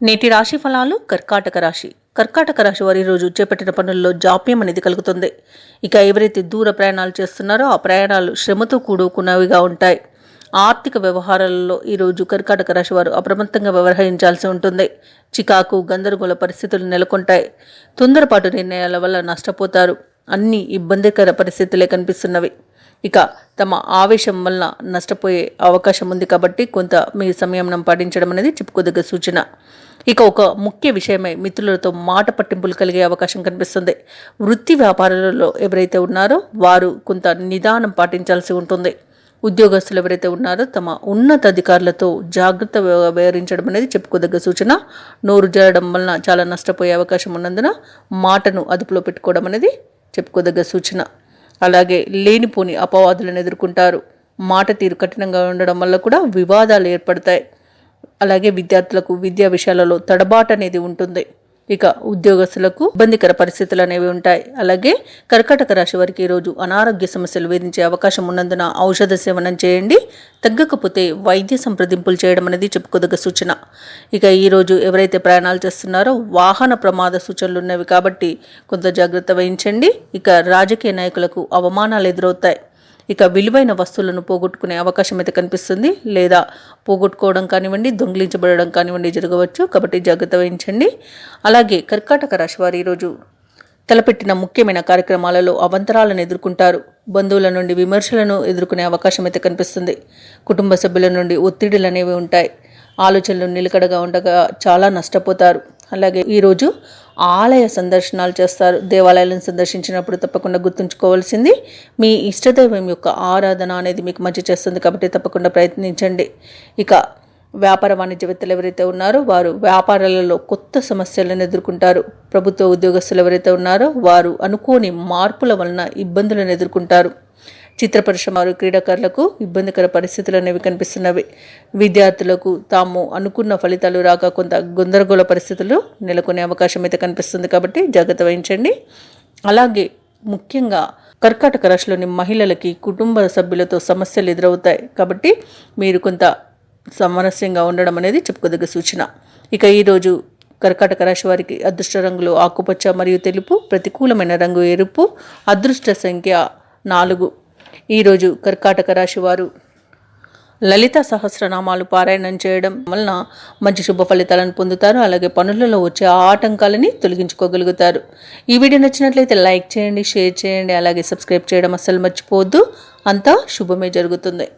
నేటి రాశి ఫలాలు కర్కాటక రాశి. కర్కాటక రాశి వారి రోజు చేపట్టిన పనుల్లో జాప్యం అనేది కలుగుతుంది. ఇక ఎవరైతే దూర ప్రయాణాలు చేస్తున్నారో ఆ ప్రయాణాలు శ్రమతో కూడుకున్నవిగా ఉంటాయి. ఆర్థిక వ్యవహారాలలో ఈరోజు కర్కాటక రాశి వారు అప్రమత్తంగా వ్యవహరించాల్సి ఉంటుంది. చికాకు గందరగోళ పరిస్థితులు నెలకొంటాయి. తొందరపాటు నిర్ణయాల వల్ల నష్టపోతారు. అన్ని ఇబ్బందికర పరిస్థితులే కనిపిస్తున్నవి. ఇక తమ ఆవేశం వల్ల నష్టపోయే అవకాశం ఉంది కాబట్టి కొంత మీ సంయమనం పాటించడం అనేది చెప్పుకోదగ్గ సూచన. ఇక ఒక ముఖ్య విషయమై మిత్రులతో మాట పట్టింపులు కలిగే అవకాశం కనిపిస్తుంది. వృత్తి వ్యాపారాలలో ఎవరైతే ఉన్నారో వారు కొంత నిదానం పాటించాల్సి ఉంటుంది. ఉద్యోగస్తులు ఎవరైతే ఉన్నారో తమ ఉన్నతాధికారులతో జాగ్రత్త వ్యవహరించడం అనేది చెప్పుకోదగ్గ సూచన. నోరు జరగడం వలన చాలా నష్టపోయే అవకాశం ఉన్నందున మాటను అదుపులో పెట్టుకోవడం అనేది చెప్పుకోదగ్గ సూచన. అలాగే లేనిపోని అపవాదులను ఎదుర్కొంటారు. మాట తీరు కఠినంగా ఉండడం వల్ల కూడా వివాదాలు ఏర్పడతాయి. అలాగే విద్యార్థులకు విద్యా విషయాలలో తడబాటు అనేది ఉంటుంది. ఇక ఉద్యోగస్తులకు ఇబ్బందికర పరిస్థితులు అనేవి ఉంటాయి. అలాగే కర్కాటక రాశి వారికి ఈరోజు అనారోగ్య సమస్యలు వేధించే అవకాశం ఉన్నందున ఔషధ సేవనం చేయండి. తగ్గకపోతే వైద్య సంప్రదింపులు చేయడం అనేది చెప్పుకోదగ్గ సూచన. ఇక ఈరోజు ఎవరైతే ప్రయాణాలు చేస్తున్నారో వాహన ప్రమాద సూచనలు ఉన్నవి కాబట్టి కొంత జాగ్రత్త వహించండి. ఇక రాజకీయ నాయకులకు అవమానాలు ఎదురవుతాయి. ఇక విలువైన వస్తువులను పోగొట్టుకునే అవకాశం అయితే కనిపిస్తుంది. లేదా పోగొట్టుకోవడం కానివ్వండి దొంగిలించబడడం కానివ్వండి జరగవచ్చు. కాబట్టి జాగ్రత్త వహించండి. అలాగే కర్కాటక రాశి వారు ఈరోజు తలపెట్టిన ముఖ్యమైన కార్యక్రమాలలో అవంతరాలను ఎదుర్కొంటారు. బంధువుల నుండి విమర్శలను ఎదుర్కొనే అవకాశం అయితే కనిపిస్తుంది. కుటుంబ సభ్యుల నుండి ఒత్తిడులు అనేవి ఉంటాయి. ఆలోచనలు నిలకడగా ఉండగా చాలా నష్టపోతారు. అలాగే ఈరోజు ఆలయ సందర్శనాలు చేస్తారు. దేవాలయాలను సందర్శించినప్పుడు తప్పకుండా గుర్తుంచుకోవాల్సింది మీ ఇష్టదైవం యొక్క ఆరాధన అనేది మీకు మంచి చేస్తుంది కాబట్టి తప్పకుండా ప్రయత్నించండి. ఇక వ్యాపార వాణిజ్యవేత్తలు ఎవరైతే ఉన్నారో వారు వ్యాపారాలలో కొత్త సమస్యలను ఎదుర్కొంటారు. ప్రభుత్వ ఉద్యోగస్తులు ఎవరైతే ఉన్నారో వారు అనుకోని మార్పుల వలన ఇబ్బందులను ఎదుర్కొంటారు. చిత్ర పరిశ్రమలు క్రీడాకారులకు ఇబ్బందికర పరిస్థితులు అనేవి కనిపిస్తున్నవి. విద్యార్థులకు తాము అనుకున్న ఫలితాలు రాక కొంత గందరగోళ పరిస్థితులు నెలకొనే అవకాశం అయితే కనిపిస్తుంది కాబట్టి జాగ్రత్త వహించండి. అలాగే ముఖ్యంగా కర్కాటక రాశిలోని మహిళలకి కుటుంబ సభ్యులతో సమస్యలు ఎదురవుతాయి కాబట్టి మీరు కొంత సామరస్యంగా ఉండడం అనేది చెప్పుకోదగ్గ సూచన. ఇక ఈరోజు కర్కాటక రాశి వారికి అదృష్ట రంగులు ఆకుపచ్చ మరియు తెలుపు ప్రతికూలమైన రంగు ఎరుపు అదృష్ట సంఖ్య నాలుగు. ఈరోజు కర్కాటక రాశి వారు లలిత సహస్రనామాలు పారాయణం చేయడం వలన మంచి శుభ ఫలితాలను పొందుతారు. అలాగే పనులలో వచ్చే ఆటంకాలని తొలగించుకోగలుగుతారు. ఈ వీడియో నచ్చినట్లయితే లైక్ చేయండి షేర్ చేయండి అలాగే సబ్స్క్రైబ్ చేయడం అస్సలు మర్చిపోవద్దు. అంతా శుభమే జరుగుతుంది.